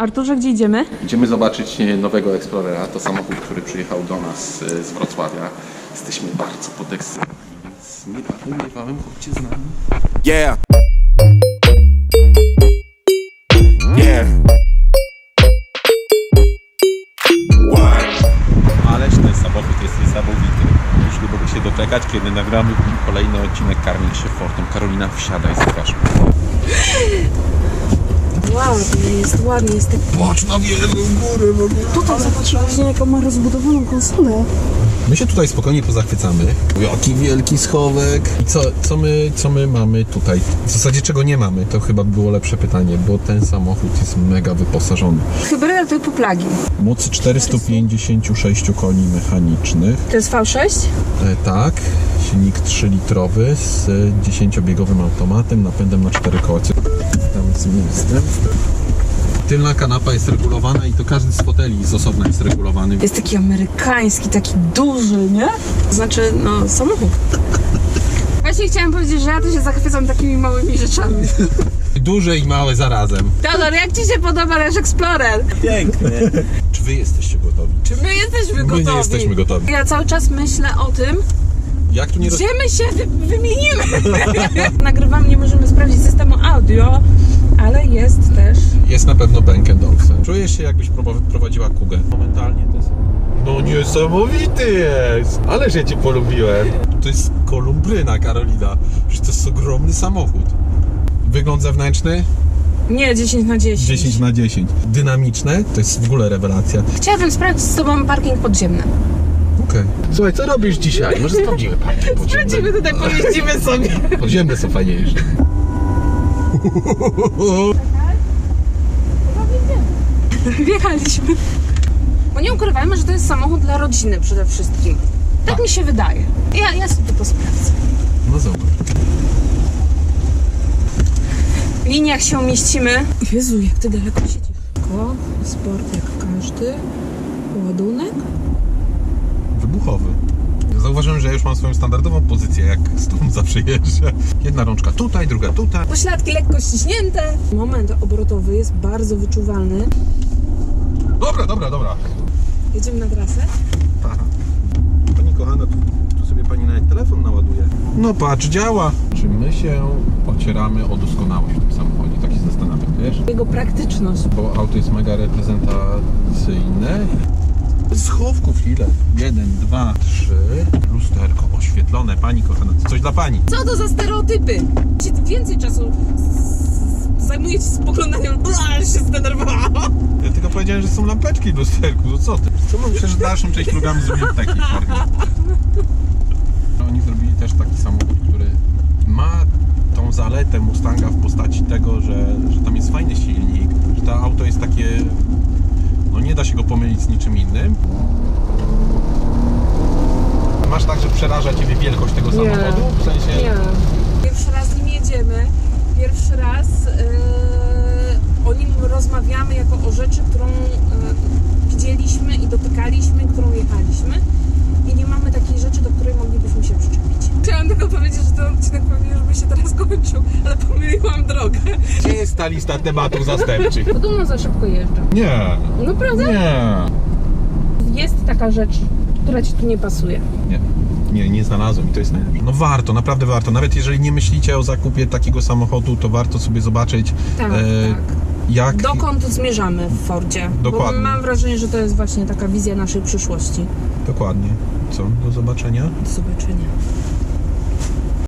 Arturze, gdzie idziemy? Idziemy zobaczyć nowego Explorera. To samochód, który przyjechał do nas e, z Wrocławia. Jesteśmy bardzo podekscytowani, więc niebawem, niebawem chodźcie z nami. Yeah. Yeah. Ależ ten samochód jest niesamowity. Już nie mogę się doczekać, kiedy nagramy kolejny odcinek Karmię się Fortem. Karolina, wsiadaj, zobaczmy. Wow, jest ładnie, jest tak... Patrz na wielką górę w ogóle. Tutaj zobacz właśnie jaką ma rozbudowaną konsolę. My się tutaj spokojnie pozachwycamy. Jaki wielki schowek. I co, co, my, co my mamy tutaj? W zasadzie czego nie mamy? To chyba było lepsze pytanie, bo ten samochód jest mega wyposażony. Hybryda typu plug-in. Mocy 456 koni mechanicznych. To jest V6? E, tak, silnik 3-litrowy z 10-biegowym automatem, napędem na 4 koła. Tam z miejscem. Tylna kanapa jest regulowana i to każdy z foteli z osobna jest regulowany. Jest taki amerykański, taki duży, nie? Znaczy, no, samochód. Właśnie chciałam powiedzieć, że ja to się zachwycam takimi małymi rzeczami. Duże i małe zarazem. Teodor, jak Ci się podoba nasz Explorer? Czy wy jesteście gotowi? Czy my jesteśmy My gotowi? nie jesteśmy gotowi. Ja cały czas myślę o tym, Jak tu nie roz... gdzie my się wy- wymienimy. Nagrywam, nie możemy sprawdzić systemu audio, ale jest też... Jest na pewno Bank Olufsen. Czujesz się jakbyś prowa- prowadziła kugę. Momentalnie to jest... No niesamowity jest! Ależ ja cię polubiłem. To jest kolumbryna, Karolina. Że to jest ogromny samochód. Wygląd zewnętrzny? Nie, 10 na 10. 10 na 10. Dynamiczne? To jest w ogóle rewelacja. Chciałabym sprawdzić z Tobą parking podziemny. Okej. Słuchaj, co robisz dzisiaj? Może sprawdzimy parking podziemny. Sprawdzimy tutaj, pojeździmy sobie. Podziemne są fajniejsze. Wjechaliśmy. Bo nie ukrywajmy, że to jest samochód dla rodziny przede wszystkim. Tak mi się wydaje. Ja, ja sobie to sprawdzę. No zobacz. W liniach się umieścimy. Jezu, jak ty daleko siedzisz. Ko, sport jak każdy. Ładunek. Zauważyłem, że już mam swoją standardową pozycję, jak stąd zawsze jeżdżę. Jedna rączka tutaj, druga tutaj. Pośladki lekko ściśnięte. Moment obrotowy jest bardzo wyczuwalny. Dobra, dobra, dobra. Jedziemy na trasę. Aha. Pani kochana, tu, tu sobie pani nawet telefon naładuje. No patrz, działa. Czy my się ocieramy o doskonałość w tym samochodzie? Tak się zastanawiam, wiesz? Jego praktyczność. Bo auto jest mega reprezentacyjne. Schowków ile? Jeden, dwa, trzy. Oświetlone. Pani kochana, to coś dla pani. Co to za stereotypy? Się więcej czasu z- zajmujecie spoglądaniem. Ale się zdenerwowałam. Ja tylko powiedziałem, że są lampeczki w lusterku. No co ty? Co myślę, że dalszą część programu zrobimy w takiej formie. Oni zrobili też taki samochód, który ma tą zaletę Mustanga w postaci tego, że, że tam jest fajny silnik, że to auto jest takie... No nie da się go pomylić z niczym innym. Masz tak, że przeraża Ciebie wielkość tego samochodu? W sensie... Nie. Pierwszy raz nim jedziemy. Pierwszy raz yy, o nim rozmawiamy jako o rzeczy, którą yy, widzieliśmy i dotykaliśmy, którą jechaliśmy. I nie mamy takiej rzeczy, do której moglibyśmy się przyczepić. Chciałam tylko powiedzieć, że ten odcinek pewnie już by się teraz kończył, ale pomyliłam drogę. Gdzie jest ta lista tematów zastępczych? Podobno za szybko jeżdżę. Nie, No prawda? nie. Jest taka rzecz, która ci tu nie pasuje. Nie, nie, nie znalazłem i to jest najlepsze. No warto, naprawdę warto. Nawet jeżeli nie myślicie o zakupie takiego samochodu, to warto sobie zobaczyć, Tak, e, tak. jak... Dokąd zmierzamy w Fordzie? Dokładnie. Bo mam wrażenie, że to jest właśnie taka wizja naszej przyszłości. Dokładnie. Co? Do zobaczenia. Do zobaczenia.